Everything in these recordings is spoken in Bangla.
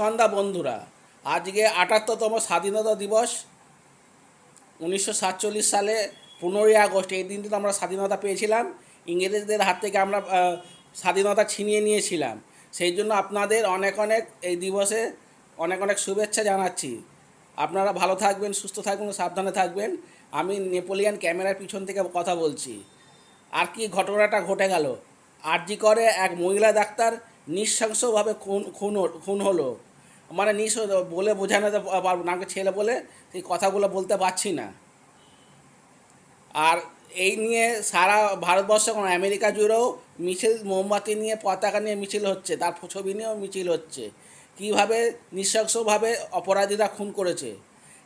সন্ধ্যা বন্ধুরা, আজকে আটাত্তরতম স্বাধীনতা দিবস, উনিশশো সাতচল্লিশ সালে পনেরোই আগস্ট, এই দিনটিতে আমরা স্বাধীনতা পেয়েছিলাম, ইংরেজদের হাত থেকে আমরা স্বাধীনতা ছিনিয়ে নিয়েছিলাম। সেই জন্য আপনাদের অনেক অনেক এই দিবসে অনেক অনেক শুভেচ্ছা জানাচ্ছি। আপনারা ভালো থাকবেন, সুস্থ থাকবেন, সাবধানে থাকবেন। আমি নেপোলিয়ান ক্যামেরার পিছন থেকে কথা বলছি। আর কি ঘটনাটা ঘটে গেল? আরজি করে এক মহিলা ডাক্তার নৃশংসভাবে খুন খুন খুন হলো। মানে নিঃস বলে বোঝানো পারব না ছেলে বলে সেই কথাগুলো বলতে পারছি না। আর এই নিয়ে সারা ভারতবর্ষ এবং আমেরিকা জুড়েও মিছিল, মোমবাতি নিয়ে, পতাকা নিয়ে মিছিল হচ্ছে, তার ছবি নিয়েও মিছিল হচ্ছে। কীভাবে নৃশংসভাবে অপরাধীরা খুন করেছে?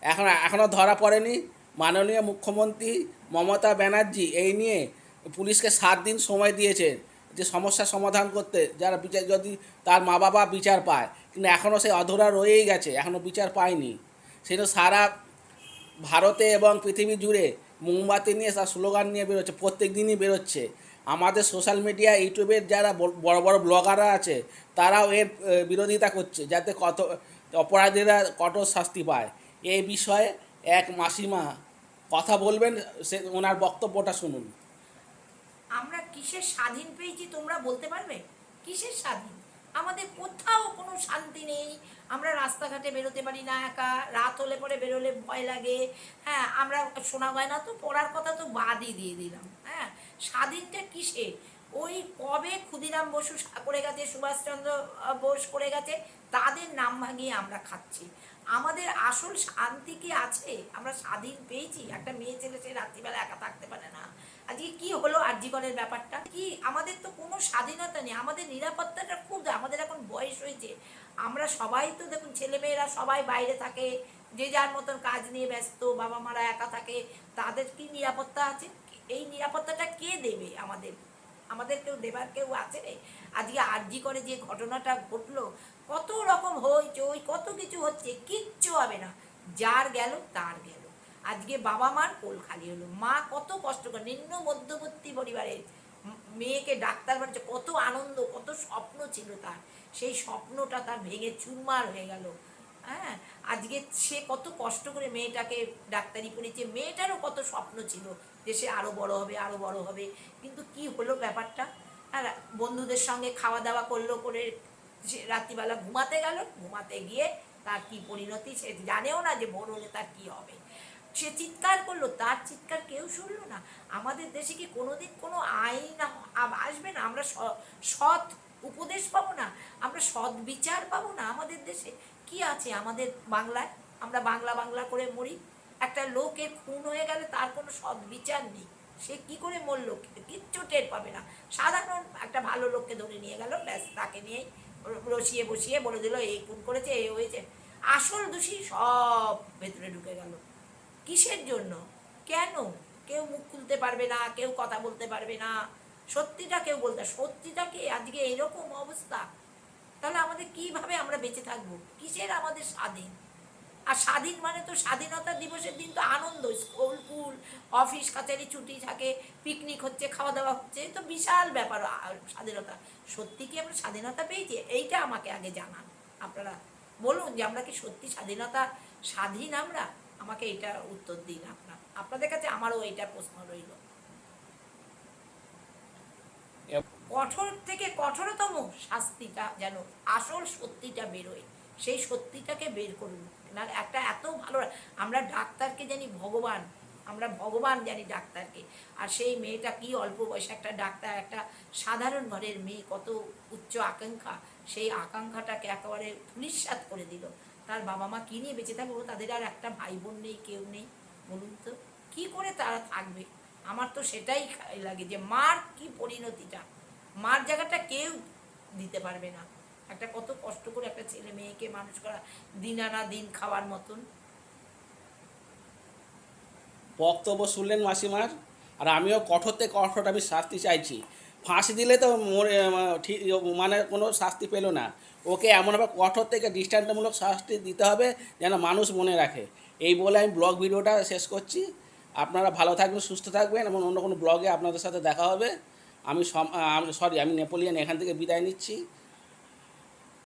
এখন এখনও ধরা পড়েনি মাননীয় মুখ্যমন্ত্রী মমতা ব্যানার্জি এই নিয়ে পুলিশকে সাত দিন সময় দিয়েছে যে সমস্যার সমাধান করতে, যারা বিচার যদি তার মা বাবা বিচার পায় কিন্তু এখনও সেই অধরা রয়েই গেছে, এখনও বিচার পায়নি। সেটা সারা ভারতে এবং পৃথিবী জুড়ে মোমবাতি নিয়ে তার স্লোগান নিয়ে বেরোচ্ছে, প্রত্যেক দিনই বেরোচ্ছে। আমাদের সোশ্যাল মিডিয়া, ইউটিউবের যারা বড়- বড় ব্লগাররা আছে, তারাও এর বিরোধিতা করছে, যাতে কত, অপরাধীরা কঠোর শাস্তি পায়। এই বিষয়ে এক মাসিমা কথা বলবেন, সে, ওনার বক্তব্যটা শুনুন। আমরা কিসের স্বাধীন পেয়েছি তোমরা বলতে পারবে? কিসের স্বাধীন? আমাদের কোথাও কোনো শান্তি নেই। আমরা রাস্তাঘাটে বেরোতে পারি না, একা। রাত হলে পরে বেরোলে ভয় লাগে। হ্যাঁ আমরা শোনা হয় না তো, পড়ার কথা তো বাদই দিয়ে দিলাম। হ্যাঁ স্বাধীনটা কিসে ওই কবে ক্ষুদিরাম বসু করে গেছে, সুভাষচন্দ্র বোস করে গেছে, তাদের নাম ভাঙিয়ে আমরা খাচ্ছি। আমাদের আসল শান্তি কি আছে? আমরা স্বাধীন পেয়েছি? একটা মেয়ে ছেলে সে রাত্রিবেলা একা থাকতে পারে আজকে কি হলো আর্যিকরের ব্যাপারটা? কি, আমাদের তো কোনো স্বাধীনতা নেই, আমাদের নিরাপত্তাটা খুব আমাদের এখন বয়স হয়েছে। আমরা সবাই তো দেখুন, ছেলেমেয়েরা সবাই বাইরে থাকে, যে যার মতন কাজ নিয়ে ব্যস্ত, বাবা মারা একা থাকে, তাদের কি নিরাপত্তা আছে? এই নিরাপত্তাটা কে দেবে আমাদের? আমাদের কেউ দেবার কেউ আছে রে? আজকে আরজি করে যে ঘটনাটা ঘটলো, কত রকম হইচই, কত কিছু হচ্ছে, কিচ্ছু হবে না। যার গেল, তার গেল। আজকে বাবা মার কোল খালি হলো। মা কত কষ্ট করে, নিম্ন মধ্যবর্তী পরিবারের মেয়েকে ডাক্তার বানিয়েছে কত আনন্দ, কত স্বপ্ন ছিল তার। সেই স্বপ্নটা তার ভেঙে চুরমার হয়ে গেল। হ্যাঁ আজকে সে কত কষ্ট করে মেয়েটাকে ডাক্তারি পড়িয়েছে। মেয়েটারও কত স্বপ্ন ছিল যে সে আরও বড় হবে আরও বড় হবে। কিন্তু কি হলো ব্যাপারটা? আর বন্ধুদের সঙ্গে খাওয়া দাওয়া করল, করে সে রাত্রিবেলা ঘুমাতে গেল। ঘুমাতে গিয়ে তার কি পরিণতি সে জানেও না যে ভোর হলে তার কি হবে। সে চিৎকার করল, তার চিৎকার কেউ শুনলো না। আমাদের দেশে কি কোনোদিন কোনো আইন আসবে না? আমরা সৎ উপদেশ পাবো না? আমরা সৎ বিচার পাবো না আমাদের দেশে? কি আছে আমাদের বাংলায়? আমরা বাংলা বাংলা করে মরি। একটা লোকের খুন হয়ে গেলে তার কোনো সৎ বিচার নেই। সে কি করে মরল? কিচ্ছু টের পাবে না। সাধারণ একটা ভালো লোককে ধরে নিয়ে গেল, ব্যাস তাকে নিয়েই রসিয়ে বসিয়ে বলে দিল, এই খুন করেছে, এই হয়েছে। আসল দোষী সব ভেতরে ঢুকে গেল। কিসের জন্য? কেন? কেউ মুখ খুলতে পারবে না, কেউ কথা বলতে পারবে না। সত্যিটা কেউ বলতে সত্যিটা কি? আজকে এরকম অবস্থা? তাহলে আমাদের কীভাবে আমরা বেঁচে থাকব? কিসের আমাদের স্বাধীন? আর স্বাধীন মানে তো স্বাধীনতা দিবসের দিন তো আনন্দ। স্কুল, ফুল, অফিস কাছারি ছুটি থাকে, পিকনিক হচ্ছে খাওয়া দাওয়া হচ্ছে তো বিশাল ব্যাপার স্বাধীনতা। সত্যি কি আমরা স্বাধীনতা পেয়েছি? এইটা আমাকে আগে জানান। আপনারা বলুন যে আমরা কি সত্যি স্বাধীনতা স্বাধীন আমরা? আমাকে এটা উত্তর দিন আপনার। আপনাদের কাছে আমারও এইটা প্রশ্ন রইল। কঠোর থেকে কঠোরতম শাস্তিটা যেন আসল সত্যিটা বেরোয় সেই সত্যিটাকে বের করুন। না একটা এত ভালো আমরা ডাক্তারকে জানি ভগবান আমরা ভগবান জানি ডাক্তারকে। আর সেই মেয়েটা কি অল্প বয়সে একটা ডাক্তার একটা সাধারণ ঘরের মেয়ে কত উচ্চ আকাঙ্ক্ষা সেই আকাঙ্ক্ষাটাকে একেবারে ধূলিসাৎ করে দিল। তার বাবা মা কী নিয়ে বেঁচে থাকবে তাদের আর একটা ভাই বোন নেই, কেউ নেই, বলুন তো। কী করে তারা থাকবে? আমার তো সেটাই লাগে যে মার কি পরিণতিটা? মার জায়গাটা কেউ দিতে পারবে না। একটা কত কষ্ট করে একটা ছেলে মেয়েকে মানুষ করা দিন আনা দিন খাওয়ার মতন। বক্তব্য শুনলেন মাসিমার, আর আমিও কঠোর থেকে কঠোর আমি শাস্তি চাইছি। ফাঁসি দিলে তো মরে ঠিক মানে কোনো শাস্তি পেল না। ওকে এমনভাবে কঠোর থেকে দৃষ্টান্তমূলক শাস্তি দিতে হবে যেন মানুষ মনে রাখে। এই বলে আমি ব্লগ ভিডিওটা শেষ করছি। আপনারা ভালো থাকবেন, সুস্থ থাকবেন এবং অন্য কোনো ব্লগে আপনাদের সাথে দেখা হবে। আমি সরি আমি নেপোলিয়ান এখান থেকে বিদায় নিচ্ছি।